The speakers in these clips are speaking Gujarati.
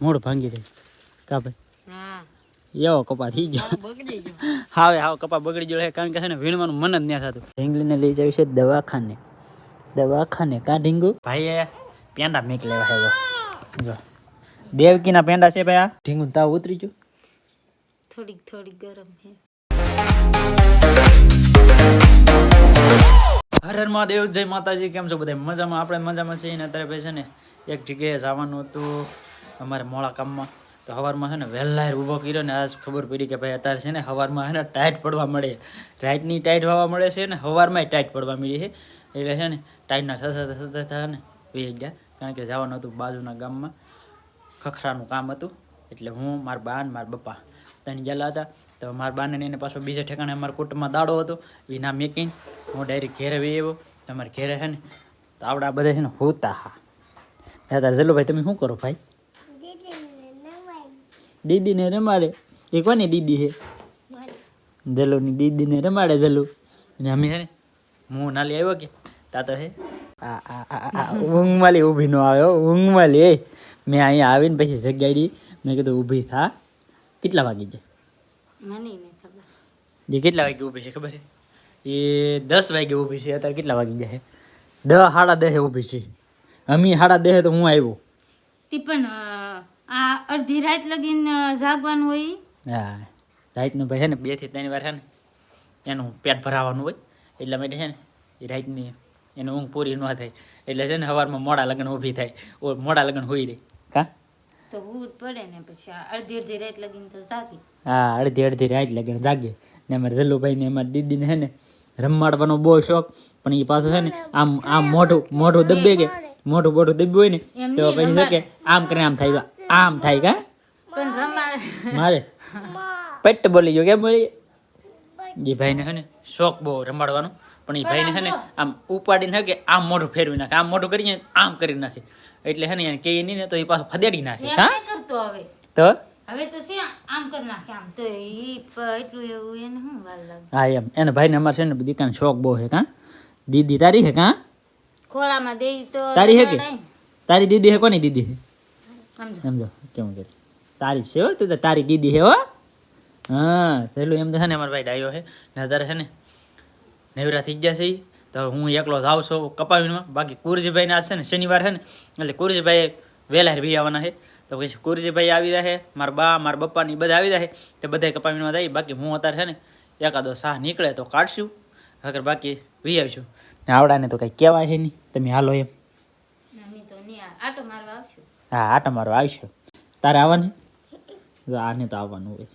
મૂળ ભાંગી જાય. કા ભાઈ? એવો કપા થઈ ગયો. હાવે હાવ કપા બગડી ગયો કારણ કે છે ને વીણવાનું મન જ નહીં થતું. ઢીંગલીને લઈ જાય છે દવાખાને. દવાખાને કા ઢીંગુ? ભાઈએ પેંડા મેક લેવા આવ્યો. જો. દેવકીના પેંડા છે ભાઈ આ. ઢીંગુ તાવ ઉતરી ગયો. થોડીક થોડીક ગરમ હર હર મહાદેવ જય માતાજી કેમ છો બધા મજામાં? આપણે મજામાં છીએ ને અત્યારે ભાઈ છે ને એક જગ્યાએ જવાનું હતું. અમારે મોડા કામમાં તો સવારમાં છે ને વહેલાયર ઊભો કર્યો ને આજ ખબર પડી કે ભાઈ અત્યારે છે ને સવારમાં છે ને ટાઈટ પડવા મળે. રાતની ટાઈટ થવા મળે છે ને સવારમાં ટાઈટ પડવા મળી છે. એટલે છે ને ટાઈટના થતા થતા થતા ને વી ગયા. કારણ કે જવાનું હતું બાજુના ગામમાં. ખખરાનું કામ હતું. એટલે હું, મારા બા ને મારા બપ્પા ત્રણ ગયેલા હતા. તો મારા બાને એને પાછો બીજા ઠેકાણે અમારા કુટુંબમાં દાડો હતો. એ ના મેકીને હું ડાયરેક્ટ ઘેરે વી આવ્યો. તમારે ઘેરે છે ને તો આપણા બધા છે ને હોતા હા. દાદા જલ્લુભાઈ તમે શું કરો ભાઈ? દીદીને રમાડે. એ કોની દીદી છે? જલ્લુની દીદીને રમાડે જલ્લુ અને અમે છે હું નાલી આવ્યો કે તાતો હે છે. આ આ આ આ ઊંઘમાં લી ઊભી નો આવ્યો ઊંઘમાલી લે મેં અહીંયા આવીને પછી જગાડી મેં કીધું ઊભી થા. કેટલા વાગી જાય એ કેટલા વાગે ઊભી છે ખબર છે? એ દસ વાગે ઊભી છે અત્યારે કેટલા વાગી જાય દહ સાડા દહે ઊભી છે. અમી સાડા દહે તો હું આવ્યો. તે પણ આ અડધી રાત લગીને જાગવાનું હોય? હા રાતનું ભાઈ છે ને બેથી ત્રણ વાર છે ને એનું પેટ ભરાવાનું હોય. એટલા માટે છે ને એ રાતની એની ઊંઘ પૂરી ન થાય. એટલે છે ને સવારમાં મોડા લગ્ન ઊભી થાય. ઓ મોડા લગ્ન હોઈ રહી કા? તો હું પડે ને પછી અડધી અડધી રાત લગીને તો જાગી. હા અડધી અડધી રાત લગન જાગે. ને અમારે જલ્લુભાઈ ને અમારી દીદીને છે ને રમાડવાનો બહુ શોખ. પણ એ પાછું છે ને આમ આમ મોઢું મોઢું દબે કે મોઢું મોઢું દબ્યું હોય ને તો પછી શકે કે આમ કરીને આમ થાય આમ થાય કા? પણ રમાડ મારે? પેટ બોલી ગયો કેમ બોલી? જે ભાઈને છે ને શોખ બહુ રમાડવાનો. પણ એ ભાઈને છે ને આમ ઉપાડીને છે કે આમ મોઢું ફેરવી નાખે આમ મોઢું કરીને આમ કરી નાખે. એટલે છે ને એને કહે નહીં ને તો એ પાછું ફદેડી નાખે. હા? કરતો હવે. તો? હવે તો છે આમ કરી નાખે આમ. તો ઈ એટલું એવું એને શું વાર લાગે? હા એમ. એને ભાઈને અમારે છે ને દીકાનો શોખ બહુ છે કાં? દીદી તારી છે કાં? ખોળામાં દઈ તો તારી હે કે? તારી દીદી હે કોની દીદી છે? સમજો. કેમ કે તારી છે હો તું તો તારી દીદી હે હો. હા સહેલું એમ તો છે ને અમારા ભાઈ ડાયો છે. ને અત્યારે છે ને નેવરા થઈ ગયા છે. તો હું એકલો જાઉં છું કપાવીમાં બાકી કુરજીભાઈ આ છે ને શનિવાર છે ને એટલે કુરજીભાઈ વહેલા બી આવવાના છે. તો પછી કુરજીભાઈ આવી જાય મારા બા મારા બપ્પાની બધા આવી જાય તે બધા કપાવીમાં જાય. બાકી હું અત્યારે છે ને એકાદો સાહ નીકળે તો કાઢશું. અગર બાકી વી આવીશું ને આવડાને તો કંઈ કહેવાય છે નહીં. તમે હાલો એમ. તો નહીં આ- તો મારવા આવશું. હા આટા મારો આવશે. તારે આવવાનું? જો આને તો આવવાનું હોય.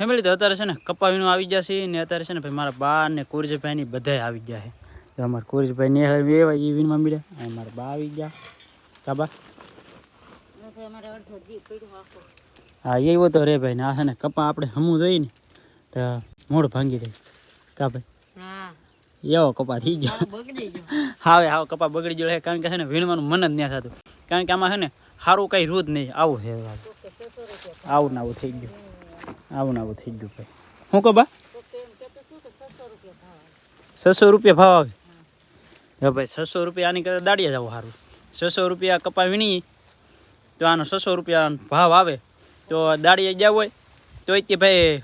ફેમિલી તો અત્યારે છે ને કપાવીનું આવી ગયા છે ને અત્યારે છે ને ભાઈ મારા બા ને કુરજભાઈ ની બધાય આવી ગયા છે. તો અમારા કુરજભાઈ ને એવા એ વીનમાં મળ્યા અને મારા બા આવી ગયા. કાબા અમારે અડધો દી પડ્યો આખો હા એવો તો રે ભાઈ ને આ છે ને કપા આપણે હમું જોઈએ ને તો મોઢ ભાંગી જાય. કા ભાઈ? હા. એવો કપા થઈ ગયો. બગડી ગયો. હાવે હાવ કપા બગડી ગયો છે કારણ કે છે ને વીણવાનું મન જ નહીં થતું. કારણ કે આમાં છે ને સારું કઈ રૂદ નહીં. આવું છે આવું ને આવું થઈ ગયું. આવું ને આવું થઈ ગયું ભાઈ. શું કહો બા? છસો રૂપિયા ભાવ આવે? હા ભાઈ છસો રૂપિયા આની કરતા દાડિયા જવું સારું છસો રૂપિયા કપા વીણી તો આનો છસો રૂપિયા ભાવ આવે. તો દાડિયા ગયા હોય તો એ ભાઈ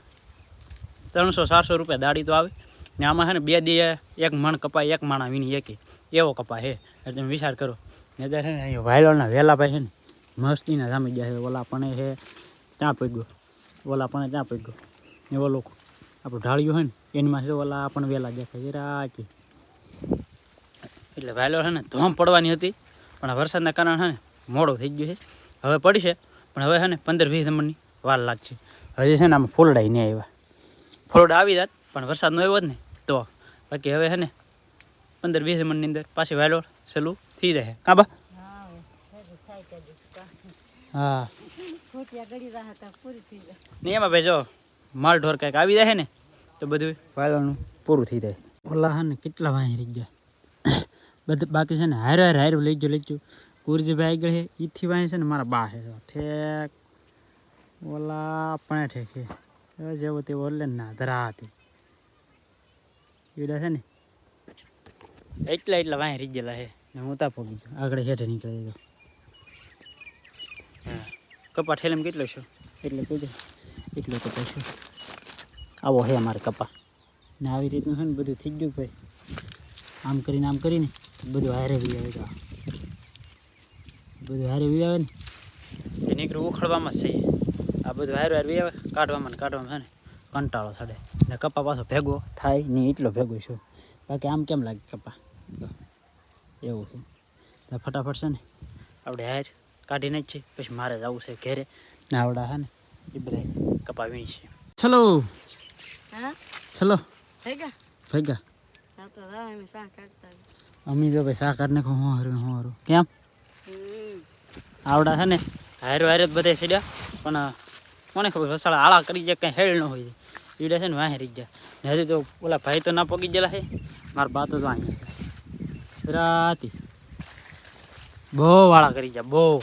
ત્રણસો ચારસો રૂપિયા દાડી તો આવે. ને આમાં છે ને બે દી એક મણ કપાય એક માણા વીણી એકી. એવો કપા હે. એટલે તમે વિચાર કરો. ને અત્યારે વાયલોના વહેલા ભાઈ છે ને મસ્તીના જામી ગયા છે. ઓલા પણ છે, ત્યાં પગ્યો ઓલા પણ ત્યાં પગ્યો ને ઓલો આપણું ઢાળિયું હોય ને એની માં ઓલા પણ વહેલા દેખાય છે. રાચી એટલે વાયલો છે ને, ધોમ પડવાની હતી. પણ વરસાદના કારણે છે ને, મોડું થઈ ગયું છે. હવે પડશે પણ હવે છે ને પંદર વીસ નંબરની વાર લાગશે. હજી છે ને આમાં ફૂલડાઈ નહીં આવ્યા. ફૂલડા આવી જાત, પણ વરસાદ ન આવ્યો જ ને તો બાકી હવે છે ને, પંદર વીસ નંબરની અંદર પાછી વાયલો સલું થઈ જાય કાં બા. હા. ખોટિયા ગળી રહ્યા હતા પૂરી થઈ જાય ને એમાં ભાઈ જો માલ ઢોર કંઈક આવી જાય ને તો બધું વાયલાનું પૂરું થઈ જાય. ઓલા હા ને કેટલા વાંહી રહી ગયા. બધું બાકી છે ને હારે હારે હારે લઈ ગયો લઈ ગયો કુરજીભાઈ આગળ છે એથી વાંહી છે ને મારા બા છે. ઠેક. ઓલા પણ ઠેક જેવો તેવો એટલે ના ધરા હતી છે ને એટલા એટલા વાંહી રહી ગયેલા છે. ને હું તા પગી ગયો. આગળ હેઠે નીકળી ગયો. હા કપા ઠેલામાં કેટલો છે? એટલે કીધું એટલો તો પૈસો આવો હે અમારે કપા ને આવી રીતનું છે ને બધું થઈ ગયું ભાઈ. આમ કરીને આમ કરીને બધું હારે વી આવે તો બધું હારે વી આવે ને. એ નીકળું ઉખડવામાં જ છે આ બધું હારે હારે વી આવે કાઢવામાં ને કાઢવામાં છે ને. કંટાળો થડે. ને કપા પાછો ભેગો થાય નહીં એટલો ભેગો છું. બાકી આમ કેમ લાગે કપા એવું છે. ફટાફટ છે ને આપણે હાર. કાઢીને જ છે. પછી મારે જવું છે ઘેરે. ને આવડા હે ને એ બધા કપા વીણી છે. ચલો. ચલો. ભેગા? અમી તો ભાઈ સાકર ને હું હારું હું હારું. કેમ? આવડા છે ને. હારો હારે જ બધા સીડ્યા. પણ કોને ખબર વસાળા આળા કરી જાય કંઈ હેળ ન હોય. ઈડે છે ને વાહે રહી ગયા. ને હજી તો ઓલા ભાઈ તો ના પગી ગયેલા છે. મારા બા તો અહીંયા રાતી. બહુ વાળા કરી જા બહુ.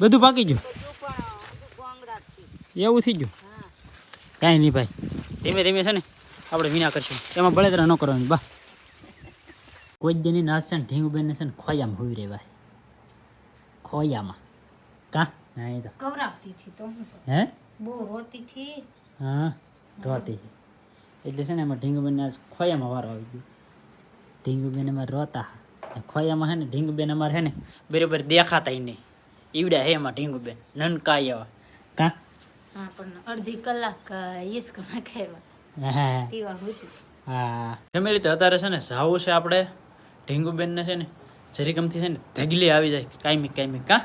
બધું પાકી ગયું? એવું થઈ ગયું? કાંઈ નહીં ભાઈ. ધીમે ધીમે છે ને આપણે વિના કરશું. એમાં બળેતરા ન કરવાની બા. કોઈ જેની નાશ છે ને ઢીંગુબેનને છે ને ખોયામાં હોઈ ભાઈ. ખોયામાં. કા? નહીં તો. કવરાવતી હતી તો હે. બહુ રોતી હતી. હા રોતી એટલે છે ને એમાં ઢીંગુબેનને આજ ખોયામાં વારો આવી ગયો. ઢીંગુબેન અમારે રોતા ખોયામાં હે ને ઢીંગુબેન અમારે હે ને બરાબર દેખાતા નહીં. ઈવડ્યા હે એમાં ઢીંગુબેન. નનકાય એવા કા? હા પણ અડધી કલાક ઈસકો નાખેવા હા. હા. ફેમિલી તો અત્યારે છે ને જાવું છે આપણે. ઢીંગુબેનને છે ને જરીકમથી છે ને ધગલી આવી જાય. કાયમી કાયમી. કા?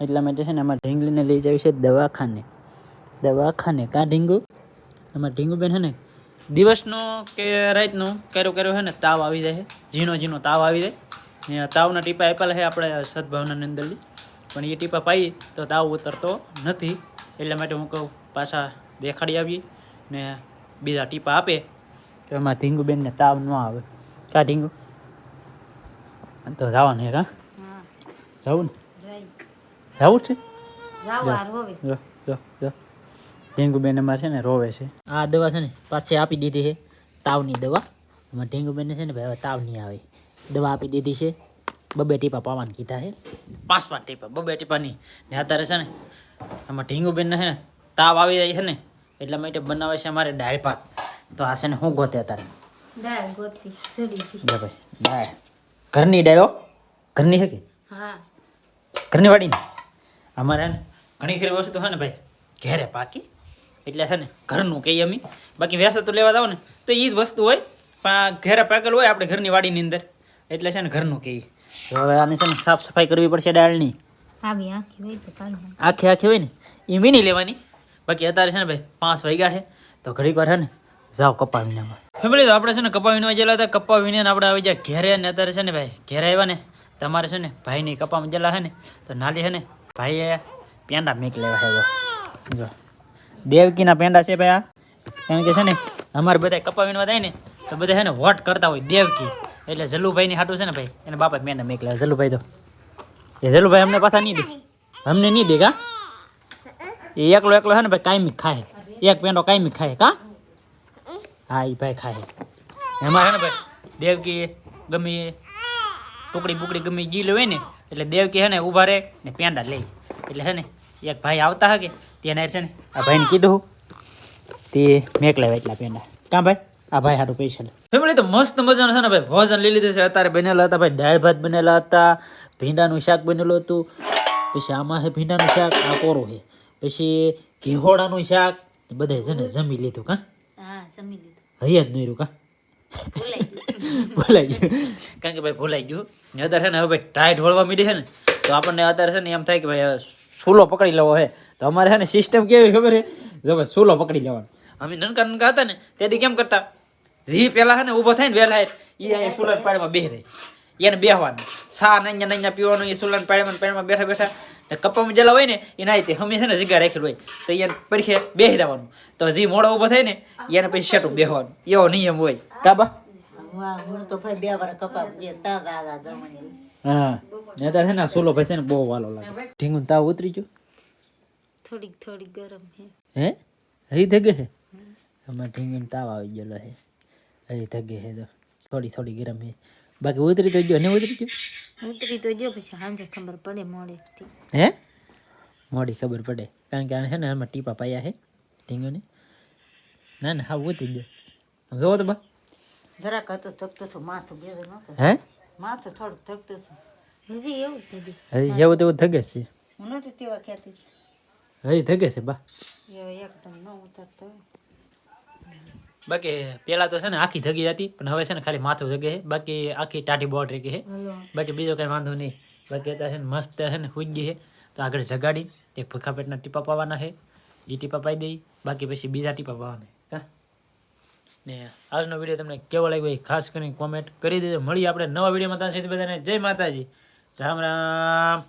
એટલા માટે છે ને અમારે ઢીંગલીને લઈ જાવી છે દવાખાને. દવાખાને. કા ઢીંગુ? એમાં ઢીંગુબેન છે ને દિવસનો કે રાતનો કર્યો કર્યો છે ને તાવ આવી જાય ઝીણો ઝીણો તાવ આવી જાય. ને તાવના ટીપા આપેલા છે આપણે સદભાવનાની અંદરની. પણ એ ટીપા પાઈએ તો તાવ ઉતરતો નથી. એટલા માટે હું કહું પાછા દેખાડી આવીએ ને બીજા ટીપા આપે. તો એમાં ઢીંગુબેનને તાવ ન આવે. કા ઢીંગુ? તો જવાનું છે કા હા. જવું ને? જવું છે? ઢીંગુબેન અમારે છે ને રોવે છે. આ દવા છે ને પાછી આપી દીધી છે. તાવની દવા. એમાં ઢીંગુબેનને છે ને ભાઈ હવે તાવ નહીં આવે. દવા આપી દીધી છે. બબે ટીપા પાવાનું કીધા છે. પાંચ પાંચ ટીપા બબે ટીપાની ને અત્યારે છે ને આમાં ઢીંગુબેનને છે ને તાવ આવી જાય છે ને એટલા માટે બનાવે છે અમારે દાળ ભાત. તો આ છે ને શું ગોતે અત્યારે. દાળ ગોતી ભાઈ દાળ. ઘરની દાળો ઘરની છે કે? હા. ઘરની વાડીની? અમારે ઘણી ખરી વસ્તુ હોય ને ભાઈ ઘેરે પાકી એટલે છે ને ઘરનું કહીએ અમે. બાકી વેસે તો લેવા જાઓ ને તો એ જ વસ્તુ હોય. પણ આ ઘેરે પાકેલું હોય આપણે ઘરની વાડીની અંદર. એટલે છે ને ઘરનું કહીએ. તો હવે આની છે ને સાફ સફાઈ કરવી પડશે ડાળની. આખી આખી આખી હોય ને એ વીની લેવાની. બાકી અત્યારે છે ને ભાઈ પાંચ વાગ્યા છે. તો ઘડીક વાર છે ને જાઓ કપા વિનામાં ફેમિલી તો આપણે છે ને કપા વિનવા ગયેલા હતા. કપા વીણીને આપણે આવી જાય ઘેરે. ને અત્યારે છે ને ભાઈ ઘેરે આવ્યા ને તમારે છે ને ભાઈની કપામાં ગયેલા છે ને તો નાલી છે ને ભાઈએ પેંડા મેક લેવા જો જો. દેવકીના પેંડા છે ભાઈ આ. કારણ કે છે ને, અમારે બધા કપાવીને વધાય ને, તો બધા છે ને વોટ કરતા હોય દેવકી. એટલે જલ્લુભાઈની હાટું છે ને ભાઈ, એને બાપા પેંડા મેકલા લેવા જલ્લુભાઈ તો. એ જલ્લુભાઈ અમને પાછા નહીં દે. અમને નહીં દે કા? એ એકલો એકલો છે ને ભાઈ કાયમી ખાય. એક પેંડો કાયમી ખાય કા? હા એ ભાઈ ખાય. એમાં છે ને ભાઈ, દેવકી ગમે ટુકડી બુકડી ગમે ગીલ હોય ને, એટલે દેવકી છે ને ઊભા રહે ને પેંડા લે એટલે છે ને, એક ભાઈ આવતા હકે તેને છે ને? આ ભાઈને કીધું તે મેક લેવા એટલા પેંડા. કા ભાઈ? આ ભાઈ સારું પૈસા ફેમિલી તો મસ્ત મજાનું છે ને ભાઈ. ભોજન લઈ લીધું છે. અત્યારે બનેલા હતા ભાઈ દાળ ભાત બનેલા હતા ભીંડાનું શાક બનેલું હતું. પછી આમાં છે ભીંડાનું શાક આ કોરો છે. પછી ઘેહોડાનું શાક બધે છે ને જમી લીધું કા? હા જમી લીધું. હૈયા જ નહીં રૂ કા? ભૂલાઈ ગયું. કારણ કે ભાઈ ભૂલાઈ ગયું. ને અત્યારે છે ને હવે ભાઈ ટાઈટ વળવા મીડી છે ને તો આપણને અત્યારે છે ને એમ થાય કે ભાઈ હવે સૂલો પકડી લેવો હે. તો અમારે છે ને સિસ્ટમ કેવી ખબર છે જો સૂલો પકડી લેવાનો. અમે નનકા નનકા હતા ને તેથી કેમ કરતા? જી પેલા છે ને ઊભો થાય ને વહેલા એ અહીંયા સુલન પાડમાં બેહે એને બેહવાનું. સા નૈયા નૈયા પીવાનું એ સુલન પાડમાં પાડમાં બેઠા બેઠા. ને કપ્પામાં જેલા હોય ને એના રીતે તે છે ને જગ્યા રાખેલું હોય. તો એને પડખે બેસી દેવાનું. તો ઝી મોડો ઊભો થાય ને, એને પછી શેટું બેહવાનું. એવો નિયમ હોય. કાબા? હું તો ભાઈ બે વાર કપા તાજા જમણી. હા. અત્યારે છે ને સોલો ભાઈ છે ને બહુ વાલો લાગે. ઢીંગું તાવ ઉતરી ગયો? થોડીક થોડીક ગરમ હે હે? હજી ધગે છે? અમાર ઢીંગું તાવ આવી ગયેલો હે હજી ધગે છે તો થોડી થોડી ગરમ હે બાકી ઉતરી તો ગયો ને ઉતરી ગયો? ઉતરી તો ગયો પછી સાંજે ખબર પડે મોડેથી હે? મોડી ખબર પડે. કારણ કે આને છે ને આમાં ટીપા પાયા છે ઢીંગોને. ના ના હા ઉતરી ગયો. જોવો તો બા. જરાક હતો થકતું તો માથું બે હે? માથું થોડુંક થકતું છે. હજી એવું જ હજી જેવું તેવું થગે છે. હું નથી તેવા કહેતી. હજી થગે છે બા. એકદમ ન ઉતરતો. બાકી પેલા તો છે ને આખી થગી હતી પણ હવે છે ને ખાલી માથું થગે છે. બાકી આખી ટાઢી બોર્ડ રહી છે. બાકી બીજો કઈ વાંધો નહીં. બાકી અત્યારે છે ને મસ્ત છે ને હુઈ ગઈ છે. તો આગળ જગાડી. એક ભૂખા પેટના ટીપા પાવાના છે. એ ટીપા પાઈ દઈ. બાકી પછી બીજા ટીપા પાવાના ને આજનો વીડિયો તમને કેવો લાગ્યો એ ખાસ કરીને કોમેન્ટ કરી દેજો. મળીએ આપણે નવા વિડીયોમાં ત્યાં સુધી બધાને જય માતાજી. રામ રામ.